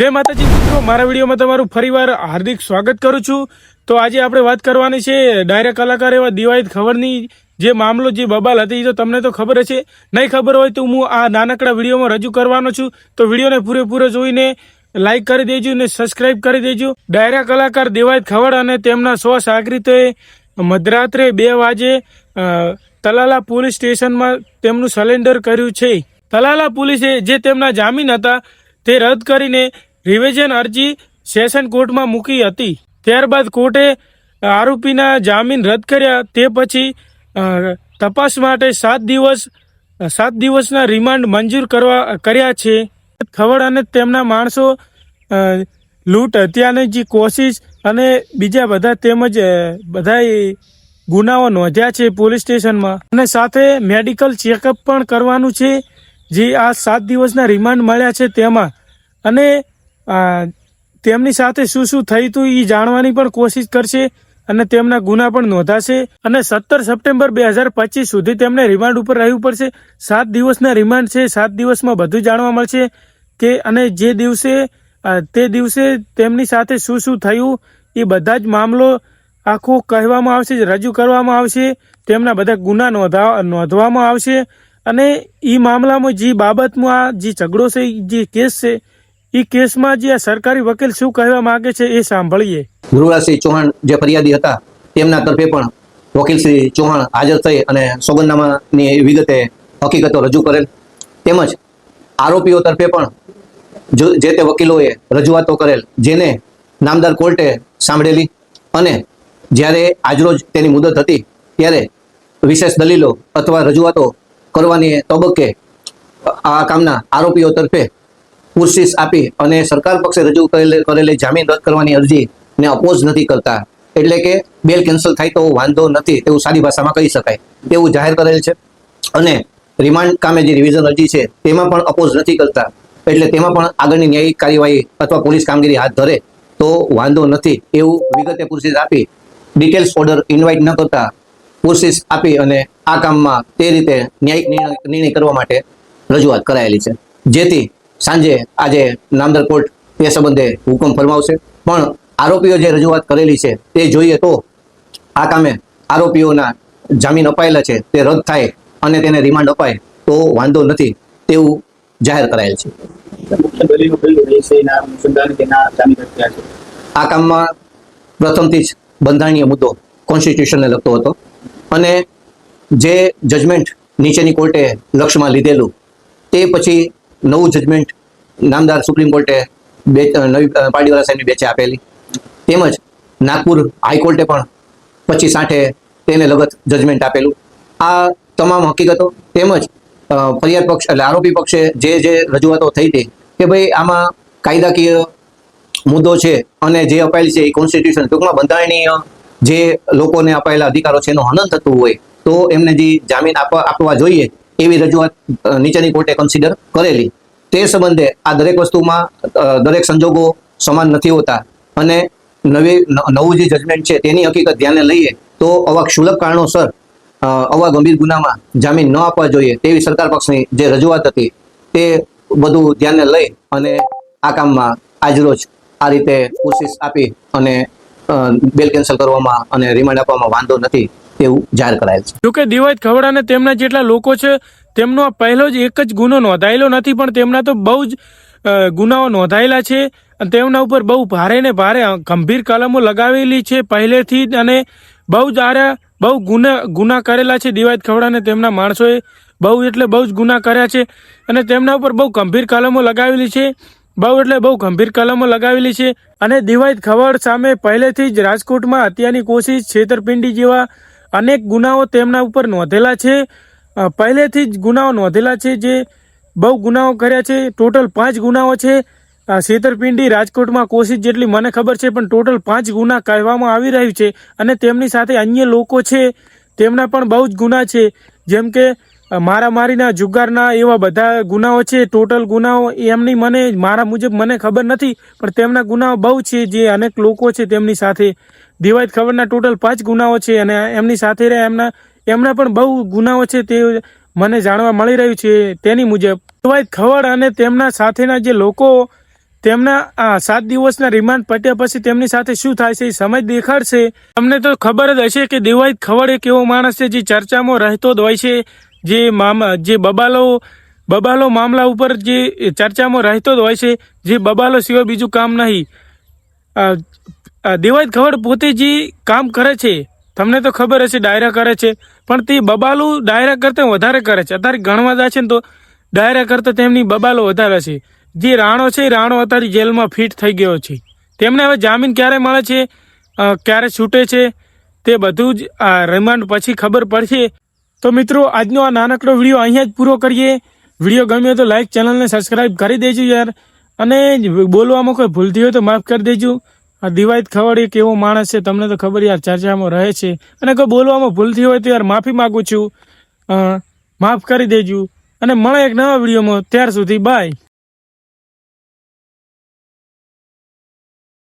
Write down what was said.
જય માતાજી મિત્રો, મારા વિડીયોમાં તમારું ફરીવાર હાર્દિક સ્વાગત કરું છું. તો આજે આપણે વાત કરવાની છે ડાયરેક્ટ કલાકાર એવા દિવાયત ખબરની જે મામલો, જે બબાલ હતી, તો તમને તો ખબર છે નહીં ખબર હોય તો હું આ નાનકડા વિડીયોમાં રજૂ કરવાનો છું. તો વિડીયોને પૂરેપૂરો જોઈને લાઇક કરી દેજો અને સબસ્ક્રાઇબ કરી દેજો. ડાયરા કલાકાર દેવાયત ખવડ અને તેમના સો સાગરીતોએ મધરાત્રે બે વાજે તલાલા પોલીસ સ્ટેશનમાં તેમનું સરેન્ડર કર્યું છે. તલાલા પોલીસે જે તેમના જામીન હતા તે રદ કરીને રિવિઝન અરજી સેશન કોર્ટમાં મૂકી હતી. ત્યારબાદ કોર્ટે આરોપીના જામીન રદ કર્યા. તે પછી તપાસ માટે સાત દિવસ, સાત દિવસના રિમાન્ડ મંજૂર કરવા, કર્યા છે. ખવડ અને તેમના માણસો લૂંટ, હત્યાની જે કોશિશ અને બીજા બધા તેમજ બધા ગુનાઓ નોંધ્યા છે પોલીસ સ્ટેશનમાં. અને સાથે મેડિકલ ચેકઅપ પણ કરવાનું છે. જે આ સાત દિવસના રિમાન્ડ મળ્યા છે તેમાં. અને તેમની સાથે શું શું થયું હતું એ જાણવાની પણ કોશિશ કરશે અને તેમના ગુના પણ નોંધાશે. અને સત્તર સપ્ટેમ્બર બે હજાર પચીસ સુધી તેમને રિમાન્ડ ઉપર રહેવું પડશે. સાત દિવસના રિમાન્ડ છે. સાત દિવસમાં બધું જાણવા મળશે કે અને જે દિવસે તે દિવસે તેમની સાથે શું શું થયું, એ બધા જ મામલો આખો કહેવામાં આવશે, રજૂ કરવામાં આવશે. તેમના બધા ગુના નોંધા, નોંધવામાં આવશે. અને એ મામલામાં જે બાબતમાં જે ઝઘડો છે જે કેસ છે એ કેસમાં જે સરકારી વકીલ શું કહેવા માંગે છે એ સાંભળીએ. ધ્રુવરાજસિંહ ચૌહાણ જે ફરિયાદી હતા, તેમના તરફે પણ વકીલ શ્રી ચૌહાણ હાજર થઈ અને સોગંદનામાની વિગતે હકીકતો રજૂ કરેલ. તેમજ આરોપીઓ તરફે પણ જે તે વકીલોએ રજૂઆતો કરેલ, જેને નામદાર કોર્ટે સાંભળેલી અને જ્યારે આજરોજ તેની મુદત હતી, ત્યારે વિશેષ દલીલો અથવા રજૂઆતો કરવાની તબક્કે આ કામના આરોપીઓ તરફે પુરશીસ આપી અને સરકાર પક્ષે રજૂ કરેલી જામીન રદ કરવાની અરજીને અપોઝ નથી કરતા. એટલે કે બેલ કેન્સલ થાય તો વાંધો નથી તેવું સારી ભાષામાં કહી શકાય. તેવું જાહેર કરેલ છે. અને રિમાન્ડ કામે જે રિવિઝન અરજી છે તેમાં પણ અપોઝ નથી કરતા. એટલે તેમાં પણ આગળની ન્યાયિક કાર્યવાહી અથવા પોલીસ કામગીરી હાથ ધરે તો વાંધો નથી એવું વિગતે પુરશીસ આપી. ડિટેલ્સ ઓર્ડર ઇન્વાઇટ ન કરતા પુરશીસ આપી અને આ કામમાં તે રીતે ન્યાયિક નિર્ણય કરવા માટે રજૂઆત કરાયેલી છે. જેથી સાંજે આજે નામદર કોર્ટ એ સંબંધે હુકમ ફરમાવશે. પણ આરોપીઓ જે રજૂઆત કરેલી છે તે જોઈએ તો આ કામે આરોપીઓના જામીન અપાયેલા છે, તે રદ થાય અને તેને રિમાન્ડ અપાય તો વાંધો નથી તેવું જાહેર કરાયેલ છે. આ કામમાં પ્રથમથી જ બંધારણીય મુદ્દો કોન્સ્ટિટ્યુશનને લગતો હતો અને જે જજમેન્ટ નીચેની કોર્ટે લક્ષ્યમાં લીધેલું તે પછી નવું જજમેન્ટ નામદાર સુપ્રીમ કોર્ટે બે નવી અ, પારડીવાલા સાહેબની બેચે આપેલી. તેમજ નાગપુર હાઈકોર્ટે પણ પચીસ આઠે તેને લગત જજમેન્ટ આપેલું. આ તમામ હકીકતો તેમજ ફરિયાદ પક્ષ એટલે આરોપી પક્ષે જે જે રજૂઆતો થઈ હતી કે ભાઈ આમાં કાયદાકીય મુદ્દો છે અને જે અપાયેલી છે એ કોન્સ્ટિટ્યુશન ટૂંકમાં બંધારણીય જે લોકોને અપાયેલા અધિકારો છે એનું હનન થતું હોય તો એમને જે જામીન આપવા આપવા જોઈએ એવી રજૂઆત નીચેની કોર્ટે કન્સિડર કરેલી. તે સંબંધે આ દરેક વસ્તુમાં દરેક સંજોગો સમાન નથી હોતા. અને નવી નવું જે જજમેન્ટ છે તેની હકીકત ધ્યાને લઈએ તો આવા ક્ષુલક કારણોસર આવા ગંભીર ગુનામાં જામીન ન આપવા જોઈએ તેવી સરકાર પક્ષની જે રજૂઆત હતી તે બધું ધ્યાને લઈ અને આ કામમાં આજરોજ આ રીતે કોશિશ આપી અને બેલ કેન્સલ કરવામાં અને રિમાન્ડ આપવામાં વાંધો નથી. તેવું જાહેર કરાયેલ છે. જોકે દિવાયત ખવડા અને તેમના જેટલા લોકો છે, તેમનો આ પહેલો જ એક જ ગુનો નોંધાયેલો નથી, પણ તેમના તો બહુ જ ગુનાઓ નોંધાયેલા છે અને તેમના ઉપર બહુ ભારે ને ભારે ગંભીર કલમો લગાવેલી છે. પહેલેથી જ અને બહુ જ બહુ ગુના ગુના કરેલા છે દિવાયત ખવડા અને તેમના માણસોએ બહુ એટલે બહુ જ ગુના કર્યા છે અને તેમના ઉપર બહુ ગંભીર કલમો લગાવેલી છે. બહુ એટલે બહુ ગંભીર કલમો લગાવેલી છે. અને દિવાયત ખવડ સામે પહેલેથી જ રાજકોટમાં હત્યાની કોશિશ છેતરપિંડી જેવા અનેક ગુનાઓ તેમના ઉપર નોંધેલા છે. પહેલેથી જ ગુનાઓ નોંધેલા છે જે બહુ ગુનાઓ કર્યા છે. ટોટલ પાંચ ગુનાઓ છે. છેતરપિંડી, રાજકોટમાં કોશિશ જેટલી મને ખબર છે, પણ ટોટલ પાંચ ગુના કહેવામાં આવી રહ્યું છે અને તેમની સાથે અન્ય લોકો છે. તેમના પણ બહુ જ ગુના છે. જેમ કે મારામારીના, જુગારના એવા બધા ગુનાઓ છે. ટોટલ ગુનાઓ એમની મને, મારા મુજબ મને ખબર નથી, પણ તેમના ગુનાઓ બહુ છે જે અનેક લોકો છે તેમની સાથે દિવાયત ખબરના ટોટલ પાંચ ગુનાઓ છે અને એમની સાથે રહ્યા એમના એમના પણ બહુ ગુનાઓ છે તે મને જાણવા મળી રહ્યું છે તેની મુજબ. દિવાયત ખવડ અને તેમના સાથેના જે લોકો તેમના આ સાત દિવસના રિમાન્ડ પટ્યા પછી તેમની સાથે શું થાય છે એ સમય દેખાડશે. તમને તો ખબર જ હશે કે દિવાઈત ખવડ એક એવો માણસ છે જે ચર્ચામાં રહેતો જ હોય છે. જે મામા, જે બબાલો બબાલો મામલા ઉપર જે ચર્ચામાં રહેતો જ હોય છે. જે બબાલો સિવાય બીજું કામ નહીં. દેવાયત ખવડ પોતે જે કામ કરે છે. તમને તો ખબર હશે, ડાયરા કરે છે. પણ તે બબાલું ડાયરા કરતાં વધારે કરે છે. અત્યારે ગણવા જાય છે ને તો ડાયરા કરતાં તેમની બબાલો વધારે છે. જે રાણો છે રાણો અત્યારે જેલમાં ફિટ થઈ ગયો છે. તેમને હવે જામીન ક્યારે મળે છે? ક્યારે છૂટે છે? તે બધું જ આ રિમાન્ડ પછી ખબર પડશે. તો મિત્રો, આજનો આ નાનકડો વીડિયો અહીંયા જ પૂરો કરીએ. વીડિયો ગમ્યો તો લાઇક ચેનલને સબસ્ક્રાઈબ કરી દેજો યાર. અને બોલવામાં કોઈ ભૂલતી હોય તો માફ કરી દેજો. આ દિવાયત ખવડ એક માણસ છે, તમને તો ખબર યાર, ચર્ચામાં રહે છે. અને કોઈ બોલવામાં ભૂલથી હોય તો યાર માફી માગું છું. માફ કરી દેજો. અને મળે એક નવા વિડીયોમાં, ત્યાર સુધી બાય